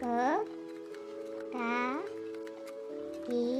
그, 다, 이,